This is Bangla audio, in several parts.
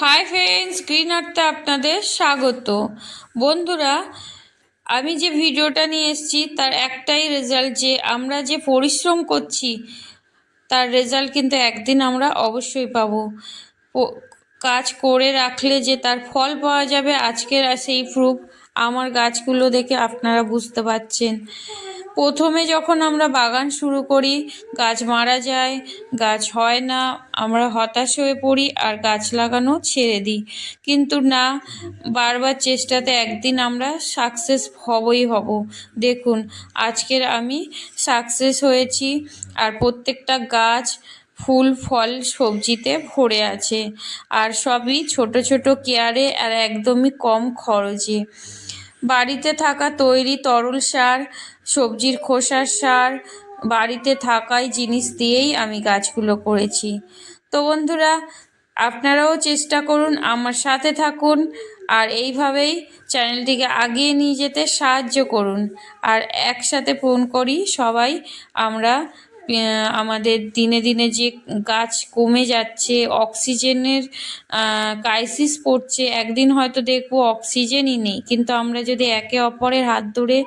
হাই ফ্রেন্ডস গ্রিন আর্টতে আপনাদের স্বাগত। বন্ধুরা, আমি যে ভিডিওটা নিয়ে এসেছি, তার একটাই রেজাল্ট যে আমরা যে পরিশ্রম করছি, তার রেজাল্ট কিন্তু একদিন আমরা অবশ্যই পাবো। কাজ করে রাখলে যে তার ফল পাওয়া যাবে, আজকের সেই প্রুফ আমার গাছগুলো দেখে আপনারা বুঝতে পারছেন। প্রথমে যখন আমরা বাগান শুরু করি, গাছ মারা যায়, গাছ হয় না, আমরা হতাশ হয়ে পড়ি আর গাছ লাগানো ছেড়ে দিই। কিন্তু না, বারবার চেষ্টাতে একদিন আমরা সাকসেস হবই হব। দেখুন, আজকের আমি সাকসেস হয়েছি আর প্রত্যেকটা গাছ, ফুল, ফল সবজিতে ভরে আছে। আর সবই ছোট ছোট কেয়ারে আর একদমই কম খরচে। বাড়িতে থাকা তৈরি তরল সার, সবজির খোসার সার, বাড়িতে থাকাই জিনিস দিয়েই আমি গাছগুলো করেছি। তো বন্ধুরা, আপনারাও চেষ্টা করুন আমার সাথে থাকুন আর এইভাবেই চ্যানেলটিকে আগিয়ে নিয়ে যেতে সাহায্য করুন। আর একসাথে ফোন করি, সবাই আমরা আমাদের দিনে দিনে যে গাছ কমে যাচ্ছে, অক্সিজেনের ক্রাইসিস পড়ছে, একদিন হয়তো দেখব অক্সিজেনই নেই। কিন্তু আমরা যদি একে অপরের হাত ধরে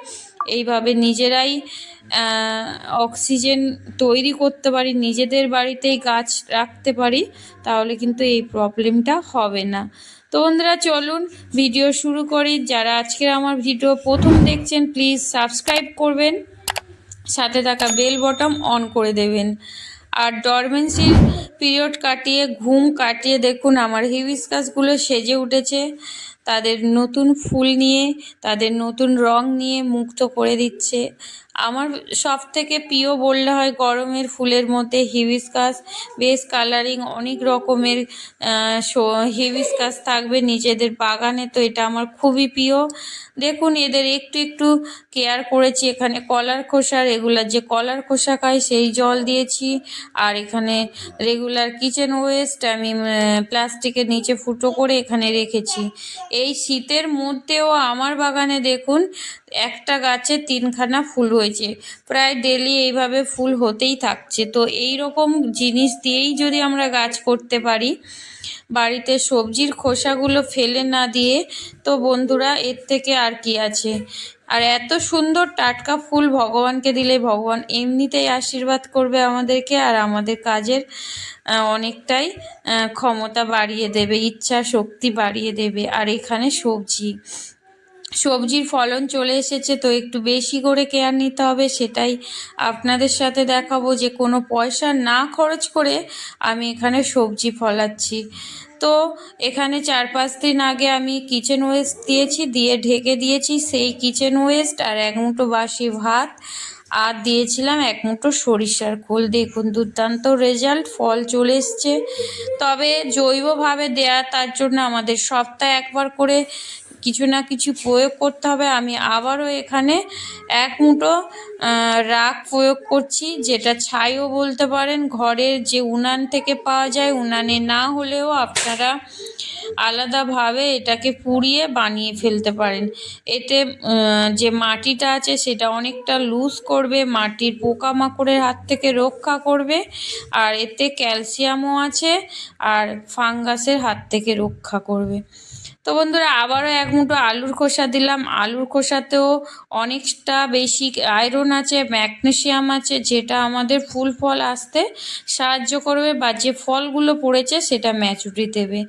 এইভাবে নিজেরাই অক্সিজেন তৈরি করতে পারি, নিজেদের বাড়িতেই গাছ রাখতে পারি, তাহলে কিন্তু এই প্রবলেমটা হবে না। তো বন্ধুরা, চলুন ভিডিও শুরু করি। যারা আজকের আমার ভিডিও প্রথম দেখছেন প্লিজ সাবস্ক্রাইব করবেন। সাথে থাকা বেল বটম অন করে দেবেন। আর ডরমেন্সির পিরিয়ড কাটিয়ে, ঘুম কাটিয়ে দেখুন, আমার হিবিস্কাসগুলো সেজে উঠেছে। তাদের নতুন ফুল নিয়ে, তাদের নতুন রং নিয়ে মুক্ত করে দিচ্ছে। আমার সব থেকে প্রিয় বললে হয় গরমের ফুলের মধ্যে হিবিস্কাস, বেশ কালারিং অনেক রকমের হিবিস্কাস থাকবে নিজেদের বাগানে, তো এটা আমার খুবই প্রিয়। দেখুন, এদের একটু একটু কেয়ার করেছি, এখানে কলার খোসা রেগুলার যে কলার খোসা খাই সেই জল দিয়েছি, আর এখানে রেগুলার কিচেন ওয়েস্ট আমি প্লাস্টিকের নিচে ফুটো করে এখানে রেখেছি। এই শীতের মধ্যেও আমার বাগানে দেখুন একটা গাছে তিনখানা ফুল হয়েছে। প্রায় ডেলি এইভাবে ফুল হতেই থাকছে। তো এই রকম জিনিস দিয়েই যদি আমরা গাছ করতে পারি, বাড়িতে সবজির খোসাগুলো ফেলে না দিয়ে, তো বন্ধুরা এর থেকে আর কি আছে। আর এত সুন্দর টাটকা ফুল ভগবানকে দিলে ভগবান এমনিতেই আশীর্বাদ করবে আমাদেরকে আর আমাদের কাজের অনেকটাই ক্ষমতা বাড়িয়ে দেবে, ইচ্ছা শক্তি বাড়িয়ে দেবে। আর এখানে সবজি সবজির ফলন চলে এসেছে, তো একটু বেশি করে কেয়ার নিতে হবে, সেটাই আপনাদের সাথে দেখাবো যে কোনো পয়সা না খরচ করে আমি এখানে সবজি ফলাচ্ছি। তো এখানে চার পাঁচ দিন আগে আমি কিচেন ওয়েস্ট দিয়েছি, দিয়ে ঢেকে দিয়েছি সেই কিচেন ওয়েস্ট আর এক মুঠো বাসি ভাত আর দিয়েছিলাম এক মুঠো সরিষার খোল। দেখুন দুর্দান্ত রেজাল্ট ফল চলে এসছে। তবে জৈবভাবে দেয়া, তার জন্য আমাদের সপ্তাহে একবার করে কিছু না কিছু প্রয়োগ করতে হবে। আমি আবারও এখানে এক মুঠো রাখ প্রয়োগ করছি, যেটা ছাইও বলতে পারেন, ঘরের যে উনান থেকে পাওয়া যায়, উনানে না হলেও আপনারা আলাদাভাবে এটাকে পুড়িয়ে বানিয়ে ফেলতে পারেন। এতে যে মাটিটা আছে, সেটা অনেকটা লুজ করবে, মাটির পোকামাকড়ের হাত থেকে রক্ষা করবে, আর এতে ক্যালসিয়ামও আছে, আর ফাঙ্গাসের হাত থেকে রক্ষা করবে। তো বন্ধুরা, আবারও এক মুঠো আলুর খোসা দিলাম। আলুর খোসাতেও অনেকটা বেশি আয়রন আছে ম্যাগনেশিয়াম আছে, যেটা আমাদের ফুল ফল আসতে সাহায্য করবে বা যে ফলগুলো পড়েছে সেটা ম্যাচুরি দেবে।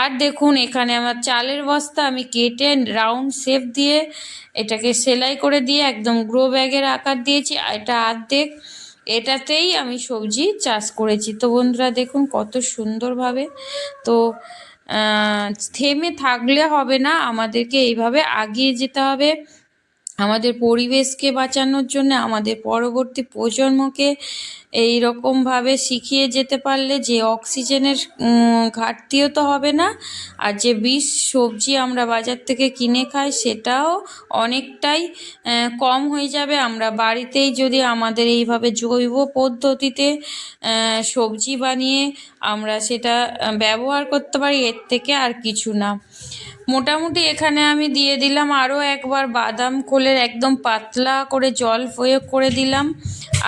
আর দেখুন, এখানে আমার চালের বস্তা আমি কেটে রাউন্ড শেপ দিয়ে এটাকে সেলাই করে দিয়ে একদম গ্রো ব্যাগের আকার দিয়েছি। এটা অর্ধেক এটাতেই আমি সবজি চাষ করেছি। তো বন্ধুরা দেখুন কত সুন্দরভাবে। তো থেমে থাকলে হবে না। আমাদেরকে এইভাবে আগিয়ে যেতে হবে। আমাদের পরিবেশকে বাঁচানোর জন্য আমাদের পরবর্তী প্রজন্মকে এই রকমভাবে শিখিয়ে যেতে পারলে যে অক্সিজেনের ঘাটতিও তো হবে না, আর যে বিষ, সবজি আমরা বাজার থেকে কিনে খাই সেটাও অনেকটাই কম হয়ে যাবে। আমরা বাড়িতেই যদি আমাদের এইভাবে জৈব পদ্ধতিতে সবজি বানিয়ে আমরা সেটা ব্যবহার করতে পারি, এর থেকে আর কিছু না। মোটামুটি এখানে আমি দিয়ে দিলাম আরও একবার বাদাম খোলের একদম পাতলা করে জল প্রয়োগ করে দিলাম।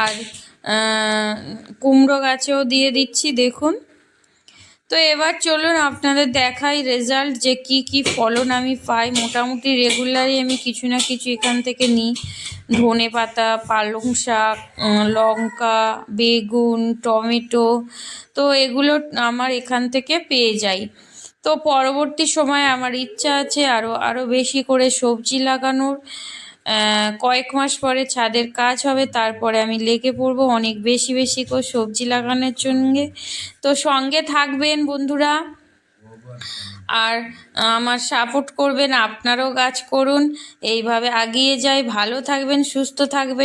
আর কুমড়ো গাছেও দিয়ে দিচ্ছি, দেখুন। তো এবার চলুন আপনাদের দেখাই রেজাল্ট যে কি কি ফলন আমি পাই। মোটামুটি রেগুলারই আমি কিছু না কিছু এখান থেকে নিই। ধনে পাতা, পালং শাক লঙ্কা, বেগুন, টমেটো, তো এগুলো আমার এখান থেকে পেয়ে যাই। তো পরবর্তী সময়ে আমার ইচ্ছা আছে আরও আরও বেশি করে সবজি লাগানোর। কয়েক মাস পরে ছাদের কাজ হবে, তারপরে আমি লেগে পড়ব অনেক বেশি বেশি করে সবজি লাগানোর জন্যে। তো সঙ্গে থাকবেন বন্ধুরা। আর আমার সাপোর্ট করবেন, আপনারাও গাছ করুন। এইভাবে আগিয়ে যাই। ভালো থাকবেন, সুস্থ থাকবেন।